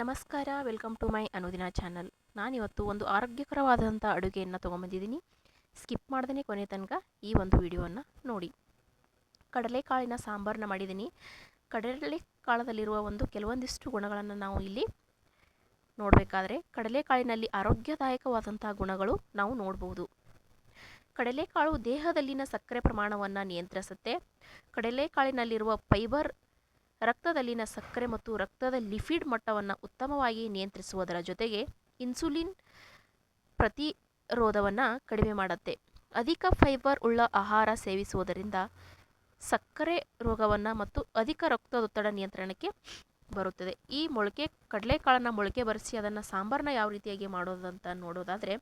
ನಮಸ್ಕಾರ welcome to my ಅನುದಿನ channel ನಾನಿವತ್ತು ಒಂದು ಆರೋಗ್ಯಕರವಾದಂಥ ಅಡುಗೆಯನ್ನು ತೊಗೊಂಬಂದಿದ್ದೀನಿ. ಸ್ಕಿಪ್ ಮಾಡ್ದೇ ಕೊನೆ ತನಕ ಈ ಒಂದು ವಿಡಿಯೋವನ್ನು ನೋಡಿ. ಕಡಲೆಕಾಳಿನ ಸಾಂಬಾರನ್ನ ಮಾಡಿದ್ದೀನಿ. ಕಡಲೆಕಾಳದಲ್ಲಿರುವ ಒಂದು ಕೆಲವೊಂದಿಷ್ಟು ಗುಣಗಳನ್ನು ನಾವು ಇಲ್ಲಿ ನೋಡಬೇಕಾದ್ರೆ, ಕಡಲೆಕಾಳಿನಲ್ಲಿ ಆರೋಗ್ಯದಾಯಕವಾದಂಥ ಗುಣಗಳು ನಾವು ನೋಡ್ಬೋದು. ಕಡಲೆಕಾಳು ದೇಹದಲ್ಲಿನ ಸಕ್ಕರೆ ಪ್ರಮಾಣವನ್ನು ನಿಯಂತ್ರಿಸುತ್ತೆ. ಕಡಲೆಕಾಳಿನಲ್ಲಿರುವ ಫೈಬರ್ ರಕ್ತದಲ್ಲಿನ ಸಕ್ಕರೆ ಮತ್ತು ರಕ್ತದ ಲಿಫಿಡ್ ಮಟ್ಟವನ್ನು ಉತ್ತಮವಾಗಿ ನಿಯಂತ್ರಿಸುವುದರ ಜೊತೆಗೆ ಇನ್ಸುಲಿನ್ ಪ್ರತಿರೋಧವನ್ನು ಕಡಿಮೆ ಮಾಡುತ್ತೆ. ಅಧಿಕ ಫೈಬರ್ ಉಳ್ಳ ಆಹಾರ ಸೇವಿಸುವುದರಿಂದ ಸಕ್ಕರೆ ರೋಗವನ್ನು ಮತ್ತು ಅಧಿಕ ರಕ್ತದೊತ್ತಡ ನಿಯಂತ್ರಣಕ್ಕೆ ಬರುತ್ತದೆ. ಈ ಮೊಳಕೆ, ಕಡಲೆಕಾಳನ್ನು ಮೊಳಕೆ ಬರೆಸಿ ಅದನ್ನು ಸಾಂಬಾರನ್ನ ಯಾವ ರೀತಿಯಾಗಿ ಮಾಡೋದಂತ ನೋಡೋದಾದರೆ,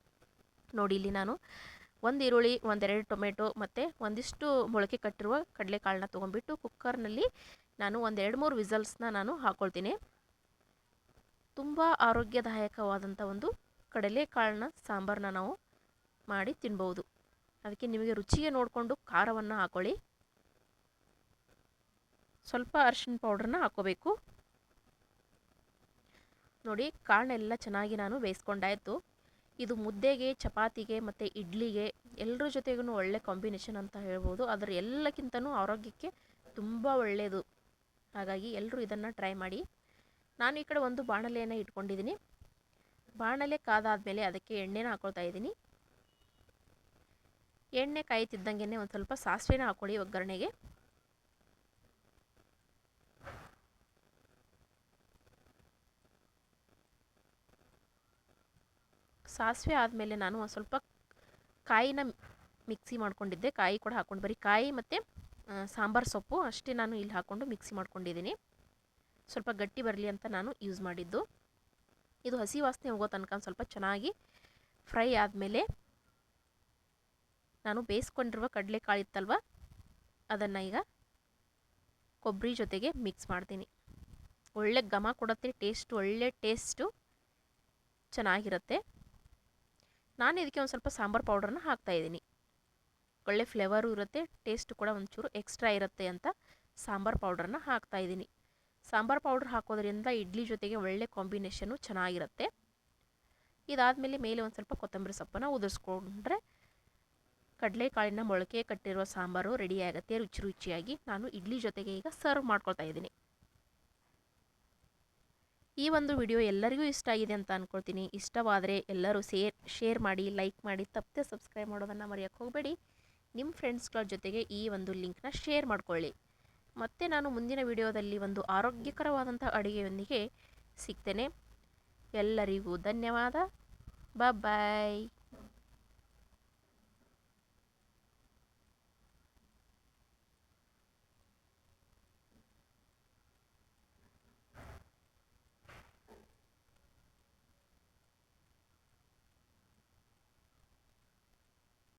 ನೋಡಿ ಇಲ್ಲಿ ನಾನು ಒಂದು ಈರುಳ್ಳಿ, ಒಂದೆರಡು ಟೊಮೆಟೊ ಮತ್ತು ಒಂದಿಷ್ಟು ಮೊಳಕೆ ಕಟ್ಟಿರುವ ಕಡಲೆಕಾಳನ್ನ ತೊಗೊಂಡ್ಬಿಟ್ಟು ಕುಕ್ಕರ್ನಲ್ಲಿ ನಾನು ಒಂದೆರಡು ಮೂರು ವಿಸಲ್ಸ್ನ ನಾನು ಹಾಕ್ಕೊಳ್ತೀನಿ ತುಂಬ ಆರೋಗ್ಯದಾಯಕವಾದಂಥ ಒಂದು ಕಡಲೆಕಾಳನ್ನ ಸಾಂಬಾರನ್ನ ನಾವು ಮಾಡಿ ತಿನ್ಬೋದು. ಅದಕ್ಕೆ ನಿಮಗೆ ರುಚಿಗೆ ನೋಡಿಕೊಂಡು ಖಾರವನ್ನು ಹಾಕ್ಕೊಳ್ಳಿ ಸ್ವಲ್ಪ ಅರಿಶಿನ ಪೌಡ್ರನ್ನ ಹಾಕ್ಕೋಬೇಕು ನೋಡಿ, ಕಾಳನ್ನೆಲ್ಲ ಚೆನ್ನಾಗಿ ನಾನು ಬೇಯಿಸ್ಕೊಂಡಾಯಿತು ಇದು ಮುದ್ದೆಗೆ, ಚಪಾತಿಗೆ ಮತ್ತು ಇಡ್ಲಿಗೆ ಎಲ್ಲರ ಜೊತೆಗೂ ಒಳ್ಳೆ ಕಾಂಬಿನೇಷನ್ ಅಂತ ಹೇಳ್ಬೋದು. ಅದರ ಎಲ್ಲಕ್ಕಿಂತನೂ ಆರೋಗ್ಯಕ್ಕೆ ತುಂಬ ಒಳ್ಳೆಯದು ಹಾಗಾಗಿ ಎಲ್ಲರೂ ಇದನ್ನು ಟ್ರೈ ಮಾಡಿ. ನಾನು ಈ ಕಡೆ ಒಂದು ಬಾಣಲೆಯನ್ನು ಇಟ್ಕೊಂಡಿದ್ದೀನಿ ಬಾಣಲೆ ಕಾದಾದಮೇಲೆ ಅದಕ್ಕೆ ಎಣ್ಣೆನ ಹಾಕೊಳ್ತಾ ಇದ್ದೀನಿ ಎಣ್ಣೆ ಕಾಯ್ತಿದ್ದಂಗೆ ಒಂದು ಸ್ವಲ್ಪ ಸಾಸಿವೆನ ಹಾಕ್ಕೊಳ್ಳಿ ಒಗ್ಗರಣೆಗೆ. ಸಾಸಿವೆ ಆದಮೇಲೆ ನಾನು ಒಂದು ಸ್ವಲ್ಪ ಕಾಯಿನ ಮಿಕ್ಸಿ ಮಾಡ್ಕೊಂಡಿದ್ದೆ. ಕಾಯಿ ಕೂಡ ಹಾಕ್ಕೊಂಡು ಬರೀ ಕಾಯಿ ಮತ್ತು ಸಾಂಬಾರು ಸೊಪ್ಪು ಅಷ್ಟೇ ನಾನು ಇಲ್ಲಿ ಹಾಕ್ಕೊಂಡು ಮಿಕ್ಸಿ ಮಾಡ್ಕೊಂಡಿದ್ದೀನಿ. ಸ್ವಲ್ಪ ಗಟ್ಟಿ ಬರಲಿ ಅಂತ ನಾನು ಯೂಸ್ ಮಾಡಿದ್ದು. ಇದು ಹಸಿ ವಾಸನೆ ಹೋಗೋ ತನಕ ಸ್ವಲ್ಪ ಚೆನ್ನಾಗಿ ಫ್ರೈ ಆದಮೇಲೆ ನಾನು ಬೇಯಿಸ್ಕೊಂಡಿರುವ ಕಡಲೆಕಾಳು ಇತ್ತಲ್ವ, ಅದನ್ನು ಈಗ ಕೊಬ್ಬರಿ ಜೊತೆಗೆ ಮಿಕ್ಸ್ ಮಾಡ್ತೀನಿ. ಒಳ್ಳೆ ಘಮ ಕೊಡುತ್ತೆ ಟೇಸ್ಟ್ ಒಳ್ಳೆ ಟೇಸ್ಟು ಚೆನ್ನಾಗಿರುತ್ತೆ. ನಾನು ಇದಕ್ಕೆ ಒಂದು ಸ್ವಲ್ಪ ಸಾಂಬಾರು ಪೌಡ್ರನ್ನ ಹಾಕ್ತಾಯಿದ್ದೀನಿ ಒಳ್ಳೆ ಫ್ಲೇವರು ಇರುತ್ತೆ ಟೇಸ್ಟ್ ಕೂಡ ಒಂಚೂರು ಎಕ್ಸ್ಟ್ರಾ ಇರುತ್ತೆ ಅಂತ ಸಾಂಬಾರು ಪೌಡ್ರನ್ನ ಹಾಕ್ತಾಯಿದ್ದೀನಿ ಸಾಂಬಾರು ಪೌಡ್ರ್ ಹಾಕೋದ್ರಿಂದ ಇಡ್ಲಿ ಜೊತೆಗೆ ಒಳ್ಳೆ ಕಾಂಬಿನೇಷನು ಚೆನ್ನಾಗಿರುತ್ತೆ. ಇದಾದಮೇಲೆ ಮೇಲೆ ಒಂದು ಸ್ವಲ್ಪ ಕೊತ್ತಂಬರಿ ಸೊಪ್ಪನ್ನು ಉದುರಿಸ್ಕೊಂಡ್ರೆ ಕಡಲೆಕಾಳಿನ ಮೊಳಕೆ ಕಟ್ಟಿರುವ ಸಾಂಬಾರು ರೆಡಿಯಾಗುತ್ತೆ ರುಚಿ ರುಚಿಯಾಗಿ. ನಾನು ಇಡ್ಲಿ ಜೊತೆಗೆ ಈಗ ಸರ್ವ್ ಮಾಡ್ಕೊಳ್ತಾ ಇದ್ದೀನಿ. ಈ ಒಂದು ವಿಡಿಯೋ ಎಲ್ಲರಿಗೂ ಇಷ್ಟ ಆಗಿದೆ ಅಂತ ಅಂದ್ಕೊಳ್ತೀನಿ ಇಷ್ಟವಾದರೆ ಎಲ್ಲರೂ ಸೇರ್ ಶೇರ್ ಮಾಡಿ ಲೈಕ್ ಮಾಡಿ, ತಪ್ಪದೆ ಸಬ್ಸ್ಕ್ರೈಬ್ ಮಾಡೋದನ್ನು ಮರೆಯೋಕ್ಕೆ ಹೋಗಬೇಡಿ. ನಿಮ್ಮ ಫ್ರೆಂಡ್ಸ್ಗಳ ಜೊತೆಗೆ ಈ ಒಂದು ಲಿಂಕ್ನ ಶೇರ್ ಮಾಡಿಕೊಳ್ಳಿ. ಮತ್ತು ನಾನು ಮುಂದಿನ ವಿಡಿಯೋದಲ್ಲಿ ಒಂದು ಆರೋಗ್ಯಕರವಾದಂಥ ಅಡುಗೆಯೊಂದಿಗೆ ಸಿಗ್ತೇನೆ. ಎಲ್ಲರಿಗೂ ಧನ್ಯವಾದ. ಬಾಯ್